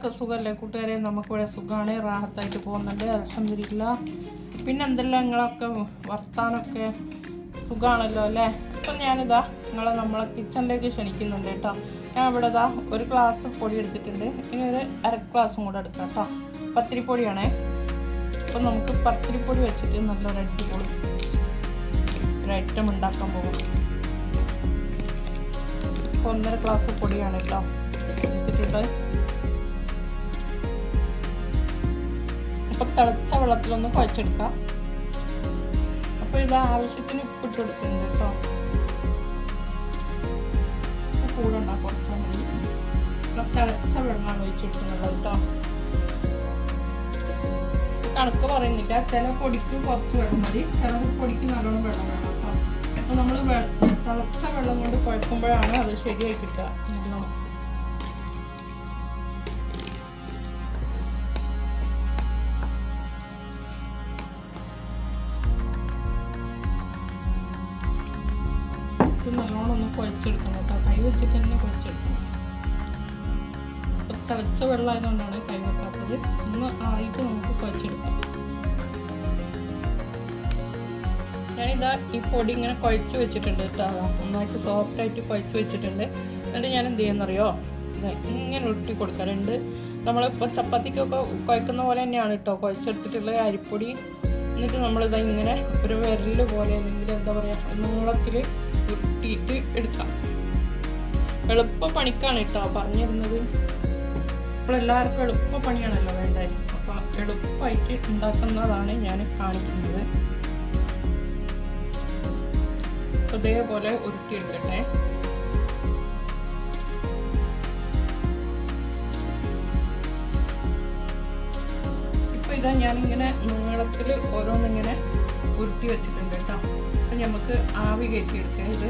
എല്ലാവർക്കും സുഖമല്ലേ? കൂട്ടുകാരെ നമുക്കിവിടെ സുഖമാണ് റാഹത്തായിട്ട് പോകുന്നുണ്ട്. അലഹമില്ല പിന്നെ എന്തെല്ലാം നിങ്ങളൊക്കെ വർത്താനൊക്കെ? സുഖമാണല്ലോ അല്ലേ? അപ്പം ഞാനിതാ നിങ്ങളെ നമ്മളെ കിച്ചണിലേക്ക് ക്ഷണിക്കുന്നുണ്ട് കേട്ടോ. ഞാൻ ഇവിടെ ഇതാ ഒരു ഗ്ലാസ് പൊടി എടുത്തിട്ടുണ്ട്. ഇനി ഒരു അര ഗ്ലാസും കൂടെ എടുക്കാം കേട്ടോ. പത്തിരിപ്പൊടിയാണേ. അപ്പം നമുക്ക് പത്തിരിപ്പൊടി വെച്ചിട്ട് നല്ലൊരു അടിപൊളി ഒരു ഐറ്റം ഉണ്ടാക്കാൻ പോകും. ഒന്നര ഗ്ലാസ് പൊടിയാണ് കേട്ടോ എടുത്തിട്ടുണ്ട് അപ്പൊ തിളച്ച വെള്ളത്തിലൊന്ന് കുഴച്ചെടുക്കാം. അപ്പൊ ഇത് ആവശ്യത്തിന് ഉപ്പിട്ട് കൊടുക്കുന്നുണ്ട് കേട്ടോ കൂടെ ഉണ്ടാക്കാം തിളച്ച വെള്ളമാണ് ഒഴിച്ചു കേട്ടോ കണക്ക് പറയുന്നില്ല. ചില പൊടിക്ക് കുറച്ച് വെള്ളം മതി. ചില പൊടിക്ക് നല്ലോണം വെള്ളം വേണം കേട്ടോ അപ്പൊ നമ്മൾ തിളച്ച വെള്ളം കൊണ്ട് കുഴക്കുമ്പോഴാണ് അത് ശരിയായി കിട്ടുക. കുഴച്ചെടുക്കണം കേട്ടോ. കൈ വെച്ചിട്ട് തന്നെ കുഴച്ചെടുക്കണം. ഇപ്പം തിളച്ച വെള്ളമായതുകൊണ്ടാണ് കൈ വെക്കാത്തത്. ഒന്ന് ആയിട്ട് നമുക്ക് കുഴച്ചെടുക്കാം. ഞാനിതാ ഈ പൊടി ഇങ്ങനെ കുഴച്ച് വെച്ചിട്ടുണ്ട് കേട്ടോ. നന്നായിട്ട് സോഫ്റ്റായിട്ട് കുഴച്ച് വെച്ചിട്ടുണ്ട്. എന്നിട്ട് ഞാൻ എന്ത് ചെയ്യുന്നറിയോ ഇങ്ങനെ ഉരുട്ടി കൊടുക്കാം. രണ്ട് നമ്മളിപ്പോൾ ചപ്പാത്തിക്കൊക്കെ കുഴക്കുന്ന പോലെ തന്നെയാണ് കേട്ടോ. കുഴച്ചെടുത്തിട്ടുള്ള അരിപ്പൊടി. എന്നിട്ട് നമ്മളിതാ ഇങ്ങനെ ഒരു വിരൽ പോലെ അല്ലെങ്കിൽ എന്താ പറയുക നീളത്തിൽ ഉരുട്ടിയിട്ട് എടുക്കാം. എളുപ്പ പണിക്കാണ് കേട്ടോ പറഞ്ഞിരുന്നത്. ഇപ്പൊ എല്ലാവർക്കും എളുപ്പ പണിയാണല്ലോ വേണ്ടേ? അപ്പം എളുപ്പമായിട്ട് ഉണ്ടാക്കുന്നതാണ് ഞാൻ കാണിക്കുന്നത്. ഇതേപോലെ ഉരുട്ടിയെടുക്കട്ടെ. ഇപ്പൊ ഇതാ ഞാനിങ്ങനെ നീളത്തിൽ ഓരോന്നിങ്ങനെ ഉരുട്ടി വെച്ചിട്ടുണ്ട്. നമുക്ക് ആവി കയറ്റിയെടുക്കാം ഇത്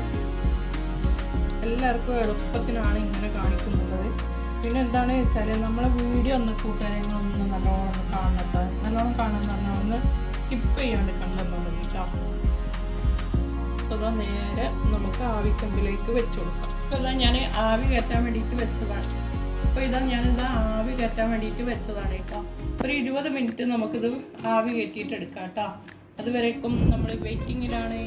എല്ലാവർക്കും എളുപ്പത്തിനാണ് ഇങ്ങനെ കാണിക്കുന്നത്. പിന്നെ എന്താണ് വെച്ചാൽ നമ്മളെ വീഡിയോ ഒന്ന് കൂട്ടുകാരങ്ങളൊന്ന് നല്ലോണം കാണട്ടെ. നല്ലോണം കാണാൻ ഒന്ന് സ്കിപ്പ് ചെയ്യാണ്ട് കണ്ടെന്നാ മതി കേട്ടോ അപ്പോൾ നേരെ നമുക്ക് ആവിക്കമ്പിലേക്ക് വെച്ച് കൊടുക്കാം. അപ്പോൾ ഞാൻ ആവി കയറ്റാൻ വേണ്ടിയിട്ട് വെച്ചതാണ്. അപ്പോൾ ഇതാ ഞാനിതാ ആവി കയറ്റാൻ വേണ്ടിയിട്ട് വെച്ചതാണ് കേട്ടോ. ഒരു ഇരുപത് മിനിറ്റ് നമുക്കിത് ആവി കയറ്റിയിട്ട് എടുക്കാം കേട്ടോ. അതുവരേക്കും നമ്മൾ വെയിറ്റിങ്ങിലാണ്.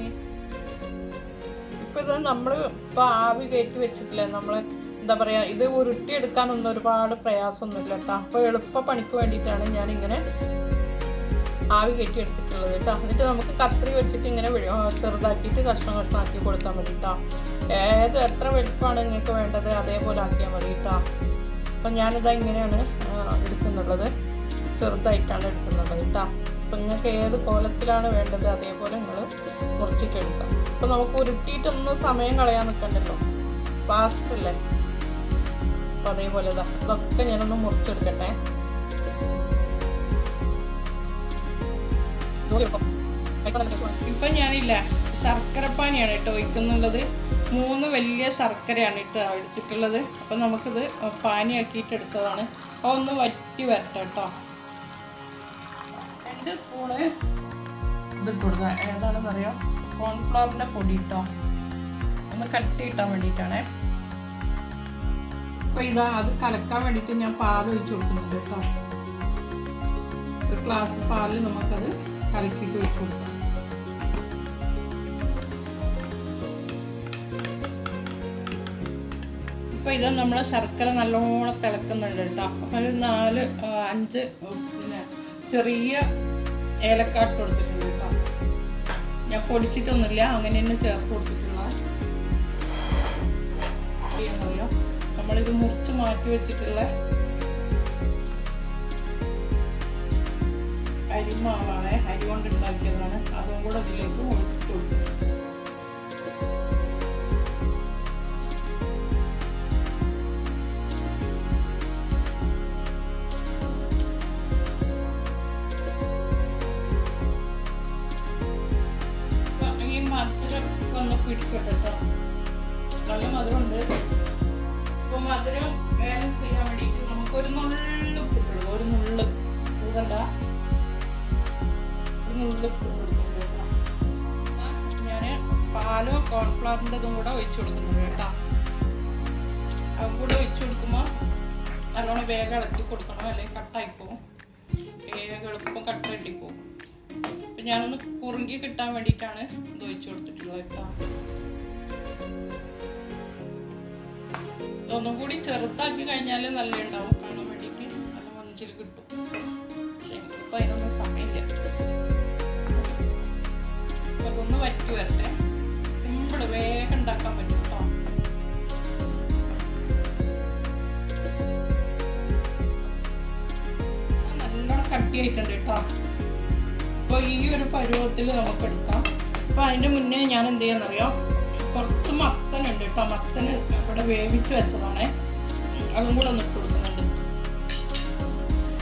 ഇപ്പൊ ഇത് നമ്മൾ ഇപ്പൊ ആവി കയറ്റി വെച്ചിട്ടില്ലേ? നമ്മൾ എന്താ പറയാ ഇത് ഉരുട്ടിയെടുക്കാനൊന്നും ഒരുപാട് പ്രയാസമൊന്നുമില്ല കേട്ടോ. അപ്പൊ എളുപ്പ പണിക്ക് വേണ്ടിയിട്ടാണ് ഞാൻ ഇങ്ങനെ ആവി കയറ്റി എടുത്തിട്ടുള്ളത് കേട്ടോ. എന്നിട്ട് നമുക്ക് കത്രി വെച്ചിട്ട് ഇങ്ങനെ ചെറുതാക്കിയിട്ട് കഷ്ണം കഷ്ണമാക്കി കൊടുത്താൽ മതി കേട്ടോ. ഏത് എത്ര വലുപ്പമാണ് നിങ്ങൾക്ക് വേണ്ടത് അതേപോലെ ആക്കിയാൽ മതി കേട്ടോ. അപ്പം ഞാനിതാ ഇങ്ങനെയാണ് എടുക്കുന്നുള്ളത്. ചെറുതായിട്ടാണ് എടുക്കുന്നത് കേട്ടോ. അപ്പം നിങ്ങൾക്ക് ഏത് കോലത്തിലാണ് വേണ്ടത് അതേപോലെ നിങ്ങൾ മുറിച്ചിട്ട് എടുക്കാം. അപ്പം നമുക്ക് ഉരുട്ടിയിട്ടൊന്നും സമയം കളയാൻ നിൽക്കണ്ടല്ലോ ഫാസ്റ്റ് അല്ലേ? അപ്പം അതേപോലെ ഇതാ ഇതൊക്കെ ഞാനൊന്ന് മുറിച്ചെടുക്കട്ടെ. ഇപ്പം ഞാനില്ല ശർക്കരപ്പാനിയാണ് കേട്ടോ ഒഴിക്കുന്നുള്ളത്. മൂന്ന് വലിയ ശർക്കരയാണ് ഇട്ട് എടുത്തിട്ടുള്ളത്. അപ്പം നമുക്കിത് പാനിയാക്കിയിട്ട് എടുത്തതാണ്. അപ്പോൾ ഒന്ന് വറ്റി വരട്ടെ കേട്ടോ. രണ്ട് സ്പൂണ് ഇതിട്ട് കൊടുക്കുക ഏതാണെന്നറിയോ? കോൺഫ്ലവറിന്റെ പൊടി ഇട്ടോ? ഒന്ന് കട്ടി കിട്ടാൻ വേണ്ടിയിട്ടാണേ. അപ്പോൾ ഇതാ അത് കലക്കാൻ വേണ്ടിയിട്ട് ഞാൻ പാൽ ഒഴിച്ച് കൊടുക്കുന്നത് കേട്ടോ. ഒരു ഗ്ലാസ് പാലിൽ നമുക്കത് കലക്കിയിട്ട് ഒഴിച്ച് കൊടുക്കാം. അപ്പൊ ഇത് നമ്മളെ ശർക്കര നല്ലോണം തിളക്കുന്നുണ്ട് കേട്ടോ. അപ്പൊ ഒരു നാല് അഞ്ച് പിന്നെ ചെറിയ ഏലക്കാട്ട് കൊടുത്തിട്ടുണ്ട് കേട്ടോ. ഞാൻ പൊടിച്ചിട്ടൊന്നുമില്ല അങ്ങനെ തന്നെ ചേർത്ത് കൊടുത്തിട്ടുള്ള നമ്മളിത് മുറിച്ച് മാറ്റി വെച്ചിട്ടുള്ള അരിമാവാണ് അരി കൊണ്ട് ഉണ്ടാക്കിയതാണ് അതും കൂടെ അതിലേക്ക് ഒഴിച്ചു കൊടുക്കും. മധുരമുണ്ട് ഇപ്പൊ മധുരം ബാലൻസ് ചെയ്യാൻ വേണ്ടിയിട്ട് നമുക്ക് ഒരു നുള്ളു ഉപ്പിട്ടുള്ളൂ ഒരു നുള്ളു. ഇതല്ല ഒരു നുള്ളു ഉപ്പ് കൊടുക്കുന്നുണ്ട് ഞാൻ പാലും കോൺഫ്ലവറിന്റെ ഇതും കൂടെ ഒഴിച്ചു കൊടുക്കുന്നുണ്ട് കേട്ടോ. അതും കൂടെ ഒഴിച്ചു കൊടുക്കുമ്പോൾ നല്ലോണം വേഗം ഇളക്കി കൊടുക്കണം. അല്ലെങ്കിൽ കട്ടായി പോകും വേഗം എളുപ്പം കട്ട് കെട്ടിപ്പോവും അപ്പം ഞാനൊന്ന് കുറുങ്ങി കിട്ടാൻ വേണ്ടിയിട്ടാണ് ഇത് ഒഴിച്ചു കൊടുത്തിട്ടുള്ളത് കേട്ടോ. ഒന്നും കൂടി ചെറുതാക്കി കഴിഞ്ഞാൽ നല്ല ഉണ്ടാവും കാണാൻ വേണ്ടിയിട്ട് നല്ല മഞ്ചിൽ കിട്ടും. പക്ഷെ എനിക്കിപ്പോൾ അതിനൊന്നും സമയമില്ല. അപ്പൊ അതൊന്ന് വറ്റി വരട്ടെ. സിമ്പിൾ വേഗം ഉണ്ടാക്കാൻ പറ്റും കേട്ടോ നല്ലോണം കട്ടിയായിട്ടുണ്ട് കേട്ടോ അപ്പോൾ ഈ ഒരു പരുവത്തിൽ നമുക്ക് എടുക്കാം. അപ്പോൾ അതിന്റെ മുന്നേ ഞാൻ എന്ത് ചെയ്യാന്നറിയോ? കുറച്ച് മത്തനുണ്ട് കേട്ടോ. മത്തന് ഇവിടെ വേവിച്ച് വെച്ചതാണേ. അതും കൂടെ ഒന്ന് ഇട്ട് കൊടുക്കുന്നുണ്ട്.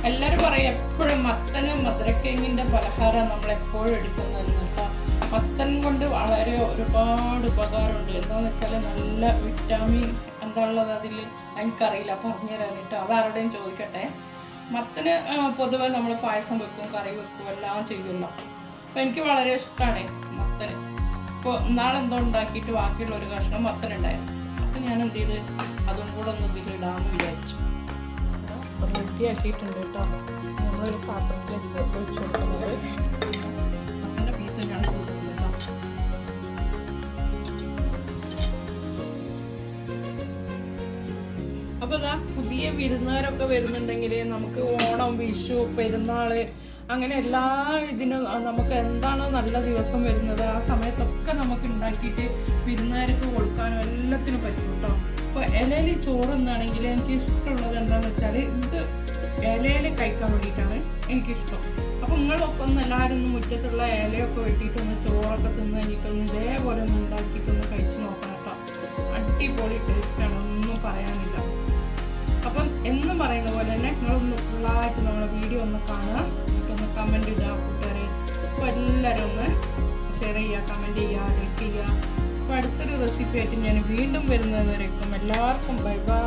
എല്ലാവരും പറയും എപ്പോഴും മത്തന് മധുരക്കിഴങ്ങിന്റെ പലഹാരം നമ്മൾ എപ്പോഴും എടുക്കുന്നതെന്ന് കേട്ടോ. മത്തൻ കൊണ്ട് വളരെ ഒരുപാട് ഉപകാരമുണ്ട്. എന്താണെന്ന് വെച്ചാൽ നല്ല വിറ്റാമിൻ എന്താ ഉള്ളത് അതിൽ എനിക്കറിയില്ല. പറഞ്ഞു തരാൻ കേട്ടോ അതാരുടെയും ചോദിക്കട്ടെ. മത്തന് പൊതുവെ നമ്മൾ പായസം വെക്കും കറി വെക്കും എല്ലാം ചെയ്യുമല്ലോ. അപ്പം എനിക്ക് വളരെ ഇഷ്ടമാണ് മത്തന്. ഇപ്പോൾ നാളെന്തോ ഉണ്ടാക്കിയിട്ട് ബാക്കിയുള്ള ഒരു കഷ്ണം മത്തനുണ്ടായിരുന്നു അപ്പം ഞാൻ എന്ത് ചെയ്ത്? അതും കൂടെ ഒന്ന് ഇതിലിടാമെന്ന് വിചാരിച്ചു. വൃത്തിയാക്കിയിട്ടുണ്ട് കേട്ടോ. നമ്മളൊരു പാത്രത്തിലേക്ക് ഒഴിച്ചു കൊടുക്കുന്നത്? അപ്പൊ ഇതാ പുതിയ വിരുന്നുകാരൊക്കെ വരുന്നുണ്ടെങ്കിൽ നമുക്ക് ഓണം വിഷു പെരുന്നാൾ അങ്ങനെ എല്ലാ ഇതിനും നമുക്ക് എന്താണോ നല്ല ദിവസം വരുന്നത് ആ സമയത്തൊക്കെ നമുക്ക് ഉണ്ടാക്കിയിട്ട് വിരുന്നുകാർക്ക് കൊടുക്കാനും എല്ലാത്തിനും പറ്റും കേട്ടോ. അപ്പോൾ ഇലയിൽ ചോറ് എന്നാണെങ്കിൽ എനിക്ക് ഇഷ്ടമുള്ളത് എന്താണെന്ന് വെച്ചാൽ ഇത് ഇലയിൽ കഴിക്കാൻ വേണ്ടിയിട്ടാണ് എനിക്കിഷ്ടം. അപ്പോൾ നിങ്ങളൊക്കെ ഒന്ന് എല്ലാവരും ഒന്ന് മുറ്റത്തുള്ള ഇലയൊക്കെ വെട്ടിയിട്ടൊന്ന് ചോറൊക്കെ തിന്ന് കഴിഞ്ഞിട്ടൊന്ന് ഇതേപോലെ ഒന്ന് ഉണ്ടാക്കിയിട്ടൊന്ന് കഴിച്ച് നോക്കണം കേട്ടോ. അടിപൊളി ടേസ്റ്റാണ് ഒന്നും പറയാനില്ല. അപ്പം എന്നും പറയുന്ന പോലെ തന്നെ നിങ്ങളൊന്ന് ഫുള്ളായിട്ട് നമ്മുടെ വീഡിയോ ഒന്ന് കാണുക. കമന്റ് ഇടുക കൂട്ടുകാരെ. അപ്പോൾ എല്ലാവരും ഒന്ന് ഷെയർ ചെയ്യുക കമന്റ് ചെയ്യുക ലൈക്ക് ചെയ്യുക. അപ്പോൾ അടുത്തൊരു റെസിപ്പി ആയിട്ട് ഞാൻ വീണ്ടും വരുന്നത് വരേക്കും. എല്ലാവർക്കും ബൈ ബൈ